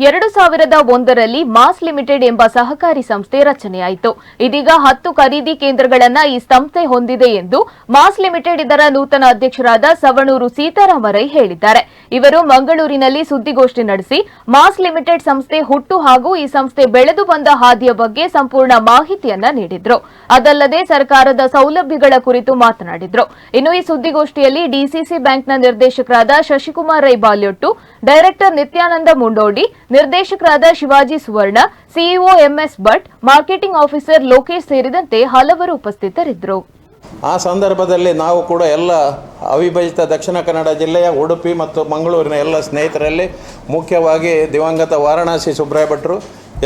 ಎರಡು ಸಾವಿರದ ಒಂದರಲ್ಲಿ ಮಾಸ್ ಲಿಮಿಟೆಡ್ ಎಂಬ ಸಹಕಾರಿ ಸಂಸ್ಥೆ ರಚನೆಯಾಯಿತು. ಇದೀಗ ಹತ್ತು ಖರೀದಿ ಕೇಂದ್ರಗಳನ್ನು ಈ ಸಂಸ್ಥೆ ಹೊಂದಿದೆ ಎಂದು ಮಾಸ್ ಲಿಮಿಟೆಡ್ ಇದರ ನೂತನ ಅಧ್ಯಕ್ಷರಾದ ಸವಣೂರು ಸೀತಾರಾಮರೈ ಹೇಳಿದ್ದಾರೆ. ಇವರು ಮಂಗಳೂರಿನಲ್ಲಿ ಸುದ್ದಿಗೋಷ್ಠಿ ನಡೆಸಿ, ಮಾಸ್ ಲಿಮಿಟೆಡ್ ಸಂಸ್ಥೆ ಹುಟ್ಟು ಹಾಗೂ ಈ ಸಂಸ್ಥೆ ಬೆಳೆದು ಬಂದ ಹಾದಿಯ ಬಗ್ಗೆ ಸಂಪೂರ್ಣ ಮಾಹಿತಿಯನ್ನ ನೀಡಿದ್ರು. ಅದಲ್ಲದೆ ಸರ್ಕಾರದ ಸೌಲಭ್ಯಗಳ ಕುರಿತು ಮಾತನಾಡಿದ್ರು. ಇನ್ನು ಈ ಸುದ್ದಿಗೋಷ್ಠಿಯಲ್ಲಿ ಡಿಸಿಸಿ ಬ್ಯಾಂಕ್ನ ನಿರ್ದೇಶಕರಾದ ಶಶಿಕುಮಾರ್ ರೈ ಬಾಲ್ಯೊಟ್ಟು ಡೈರೆಕ್ಟರ್ ನಿತ್ಯಾನಂದ ಮುಂಡೋಡಿ ನಿರ್ದೇಶಕರಾದ Shivaji Suvarna, CEO M S Bhat, marketing officer Lokesh ಸೇರಿದಂತೆ ಹಲವರು ಉಪಸ್ಥಿತರಿದ್ದರು. ಆ ಸಂದರ್ಭದಲ್ಲಿ ನಾವು ಕೂಡ ಎಲ್ಲ ಅವಿಭಜಿತ ದಕ್ಷಿಣ ಕನ್ನಡ ಜಿಲ್ಲೆಯ ಉಡುಪಿ ಮತ್ತು ಮಂಗಳೂರಿನ ಎಲ್ಲ ಸ್ನೇಹಿತರಲ್ಲಿ ಮುಖ್ಯವಾಗಿ ದಿವಂಗತ ವಾರಣಾಸಿ ಸುಬ್ರಾಯ ಭಟ್ರು,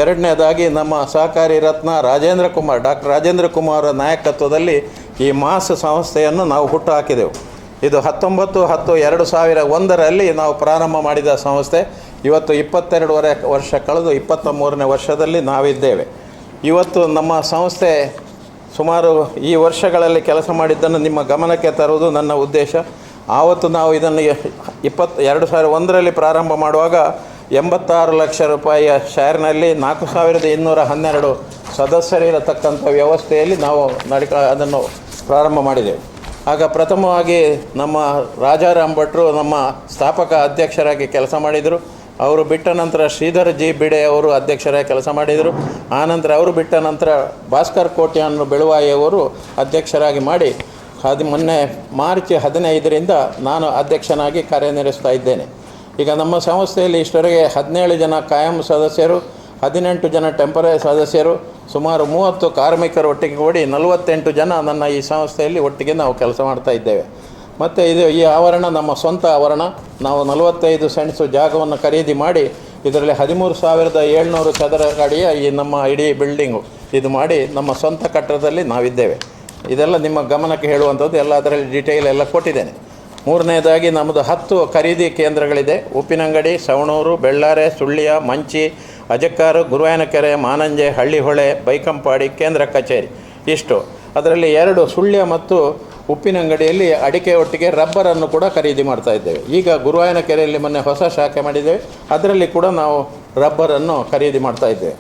ಎರಡನೇದಾಗಿ ನಮ್ಮ ಸಹಕಾರಿ ರತ್ನ ರಾಜೇಂದ್ರ ಕುಮಾರ್ ಡಾಕ್ಟರ್ ರಾಜೇಂದ್ರ ಕುಮಾರ್ ನಾಯಕತ್ವದಲ್ಲಿ ಈ ಮಾಸ್ ಸಂಸ್ಥೆಯನ್ನು ನಾವು ಹುಟ್ಟು ಹಾಕಿದೆವು. ಇದು ಹತ್ತೊಂಬತ್ತು, ಹತ್ತು, ಎರಡು ಸಾವಿರ ಒಂದರಲ್ಲಿ ನಾವು ಪ್ರಾರಂಭ ಮಾಡಿದ ಸಂಸ್ಥೆ. ಇವತ್ತು ಇಪ್ಪತ್ತೆರಡೂವರೆ ವರ್ಷ ಕಳೆದು ಇಪ್ಪತ್ತ ಮೂರನೇ ವರ್ಷದಲ್ಲಿ ನಾವಿದ್ದೇವೆ. ಇವತ್ತು ನಮ್ಮ ಸಂಸ್ಥೆ ಸುಮಾರು ಈ ವರ್ಷಗಳಲ್ಲಿ ಕೆಲಸ ಮಾಡಿದ್ದನ್ನು ನಿಮ್ಮ ಗಮನಕ್ಕೆ ತರುವುದು ನನ್ನ ಉದ್ದೇಶ. ಆವತ್ತು ನಾವು ಇದನ್ನು ಇಪ್ಪತ್ತು ಎರಡು ಸಾವಿರ ಒಂದರಲ್ಲಿ ಪ್ರಾರಂಭ ಮಾಡುವಾಗ ಎಂಬತ್ತಾರು ಲಕ್ಷ ರೂಪಾಯಿಯ ಶೇರ್ನಲ್ಲಿ ನಾಲ್ಕು ಸಾವಿರದ ಇನ್ನೂರ ಹನ್ನೆರಡು ಸದಸ್ಯರಿರತಕ್ಕಂಥ ವ್ಯವಸ್ಥೆಯಲ್ಲಿ ನಾವು ನಡಿಕ, ಅದನ್ನು ಪ್ರಾರಂಭ ಮಾಡಿದೆವು. ಆಗ ಪ್ರಥಮವಾಗಿ ನಮ್ಮ ರಾಜಾರಾಮ್ ಭಟ್ರು ನಮ್ಮ ಸ್ಥಾಪಕ ಅಧ್ಯಕ್ಷರಾಗಿ ಕೆಲಸ ಮಾಡಿದರು. ಅವರು ಬಿಟ್ಟ ನಂತರ ಶ್ರೀಧರ್ ಜಿ ಬಿಡೆ ಅವರು ಅಧ್ಯಕ್ಷರಾಗಿ ಕೆಲಸ ಮಾಡಿದರು. ಆನಂತರ ಅವರು ಬಿಟ್ಟ ನಂತರ ಭಾಸ್ಕರ್ ಕೋಟ್ಯಾನ್ ಬೆಳುವಾಯಿಯವರು ಅಧ್ಯಕ್ಷರಾಗಿ ಮಾಡಿ ಅದು ಮೊನ್ನೆ ಮಾರ್ಚ್ ಹದಿನೈದರಿಂದ ನಾನು ಅಧ್ಯಕ್ಷನಾಗಿ ಕಾರ್ಯನಿರ್ವಹಿಸ್ತಾ ಇದ್ದೇನೆ. ಈಗ ನಮ್ಮ ಸಂಸ್ಥೆಯಲ್ಲಿ ಇಷ್ಟವರೆಗೆ ಹದಿನೇಳು ಜನ ಕಾಯಂ ಸದಸ್ಯರು ಹದಿನೆಂಟು ಜನ ಟೆಂಪರರಿ ಸದಸ್ಯರು, ಸುಮಾರು ಮೂವತ್ತು ಕಾರ್ಮಿಕರು ಒಟ್ಟಿಗೆ ಕೂಡಿ ನಲವತ್ತೆಂಟು ಜನ ನನ್ನ ಈ ಸಂಸ್ಥೆಯಲ್ಲಿ ಒಟ್ಟಿಗೆ ನಾವು ಕೆಲಸ ಮಾಡ್ತಾ ಇದ್ದೇವೆ. ಮತ್ತು ಇದು ಈ ಆವರಣ ನಮ್ಮ ಸ್ವಂತ ಆವರಣ. ನಾವು ನಲವತ್ತೈದು ಸೆಂಟ್ಸು ಜಾಗವನ್ನು ಖರೀದಿ ಮಾಡಿ, ಇದರಲ್ಲಿ ಹದಿಮೂರು ಸಾವಿರದ ಏಳ್ನೂರು ಚದರ ಗಾಡಿಯ ಈ ನಮ್ಮ ಇಡೀ ಬಿಲ್ಡಿಂಗು ಇದು ಮಾಡಿ ನಮ್ಮ ಸ್ವಂತ ಕಟ್ಟಡದಲ್ಲಿ ನಾವಿದ್ದೇವೆ. ಇದೆಲ್ಲ ನಿಮ್ಮ ಗಮನಕ್ಕೆ ಹೇಳುವಂಥದ್ದು, ಎಲ್ಲ ಅದರಲ್ಲಿ ಡೀಟೇಲ್ ಎಲ್ಲ ಕೊಟ್ಟಿದ್ದೇನೆ. ಮೂರನೇದಾಗಿ ನಮ್ಮದು ಹತ್ತು ಖರೀದಿ ಕೇಂದ್ರಗಳಿದೆ. ಉಪ್ಪಿನಂಗಡಿ, ಸವಣೂರು, ಬೆಳ್ಳಾರೆ, ಸುಳ್ಯ, ಮಂಚಿ ಅಜಕ್ಕಾರು, ಗುರುವಾಯನಕೆರೆ, ಮಾನಂಜೆ, ಹಳ್ಳಿಹೊಳೆ, ಬೈಕಂಪಾಡಿ ಕೇಂದ್ರ ಕಚೇರಿ. ಇಷ್ಟು. ಅದರಲ್ಲಿ ಎರಡು ಸುಳ್ಯ ಮತ್ತು ಉಪ್ಪಿನಂಗಡಿಯಲ್ಲಿ ಅಡಿಕೆ ಒಟ್ಟಿಗೆ ರಬ್ಬರನ್ನು ಕೂಡ ಖರೀದಿ ಮಾಡ್ತಾ ಇದ್ದೇವೆ. ಈಗ ಗುರುವಾಯನ ಕೆರೆಯಲ್ಲಿ ಮೊನ್ನೆ ಹೊಸ ಶಾಖೆ ಮಾಡಿದ್ದೇವೆ. ಅದರಲ್ಲಿ ಕೂಡ ನಾವು ರಬ್ಬರನ್ನು ಖರೀದಿ ಮಾಡ್ತಾ ಇದ್ದೇವೆ.